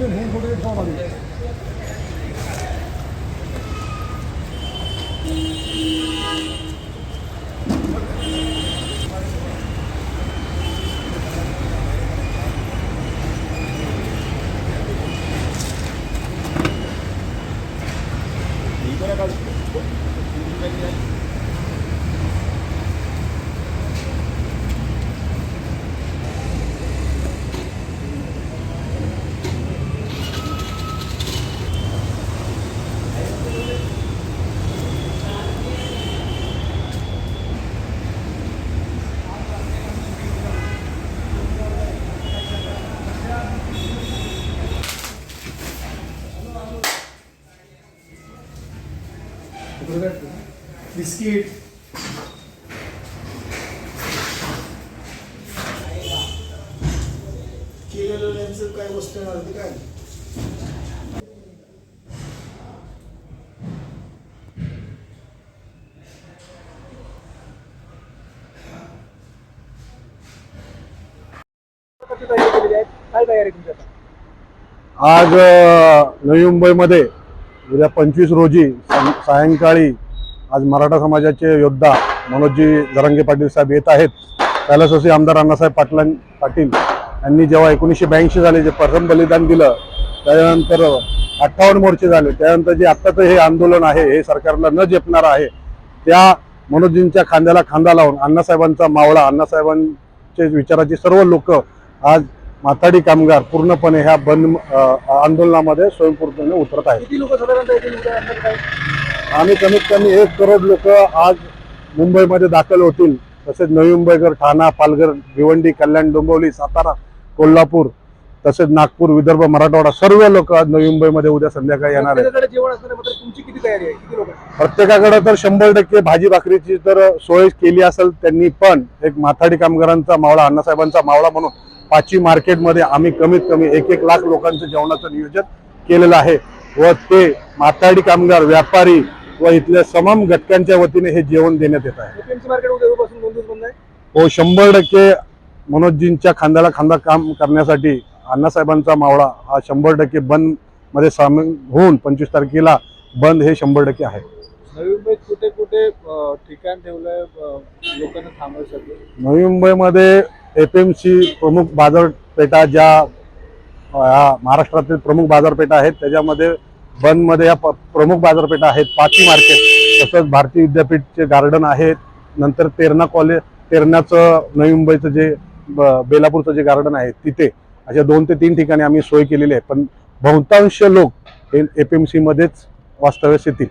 这龙头这个套子里 biscuit. केलेलं त्यांचं काय वस्तू येणार होती काय? तयारी तुमच्या? आज नवी मुंबईमध्ये उद्या पंचवीस रोजी सायंकाळी आज मराठा समाजाचे योद्धा मनोजी जरांगे पाटील साहेब येत आहेत. कैलासवासी आमदार अण्णासाहेब पाटलां पाटील यांनी जेव्हा एकोणीसशे ब्याऐंशी झाले जे प्रथम बलिदान दिलं त्यानंतर अठ्ठावन्न मोर्चे झाले. त्यानंतर जे आत्ताचं हे आंदोलन आहे हे सरकारला न झेपणार आहे त्या मनोजींच्या खांद्याला खांदा लावून अण्णासाहेबांचा मावळा अण्णासाहेबांचे विचाराची सर्व लोक आज माथाडी कामगार पूर्णपणे ह्या बंद आंदोलनामध्ये स्वयंपूर्णपणे उतरत आहेत. आम्ही कमीत कमी एक करोड लोक आज मुंबईमध्ये दाखल होतील. तसेच नवी मुंबईकर ठाणा पालघर भिवंडी कल्याण डोंबिवली सातारा कोल्हापूर तसेच नागपूर विदर्भ मराठवाडा सर्व लोक आज नवी मुंबईमध्ये उद्या संध्याकाळी येणार आहेत. आहे? प्रत्येकाकडे तर शंभर टक्के भाजी भाकरीची तर सोय केली असेल त्यांनी पण एक माथाडी कामगारांचा मावळा अण्णासाहेबांचा मावळा म्हणून पाचवी मार्केटमध्ये आम्ही कमीत कमी एक एक लाख लोकांचं जेवणाचं नियोजन केलेलं आहे व ते माथाडी कामगार व्यापारी व इथल्या समम घटकांच्या वतीने हे जेवण देण्यात येत आहे. हो शंभर टक्के मनोजजींच्या खांद्याला खांदा काम करण्यासाठी अण्णासाहेबांचा मावळा हा शंभर टक्के बंदमध्ये सामील होऊन पंचवीस तारखेला बंद हे शंभर टक्के आहे. नवी मुंबईत कुठे कुठे ठिकाण ठेवलंय अं, लोकांना थांबवायसाठी? नवी मुंबईमध्ये एफ एम सी प्रमुख बाजारपेठा ज्या ह्या महाराष्ट्रातील प्रमुख बाजारपेठा आहेत त्याच्यामध्ये बंदमध्ये या प- प्रमुख बाजारपेठा आहेत पाची मार्केट तसंच भारतीय विद्यापीठचे गार्डन आहेत नंतर तेरणा कॉलेज तेरण्याचं नवी मुंबईचं जे ब- बेलापूरचं जे गार्डन आहे तिथे अशा दोन ते तीन ठिकाणी आम्ही सोय केलेली आहे. पण बहुतांश लोक हे एफ एम सीमध्येच वास्तव्यास येतील.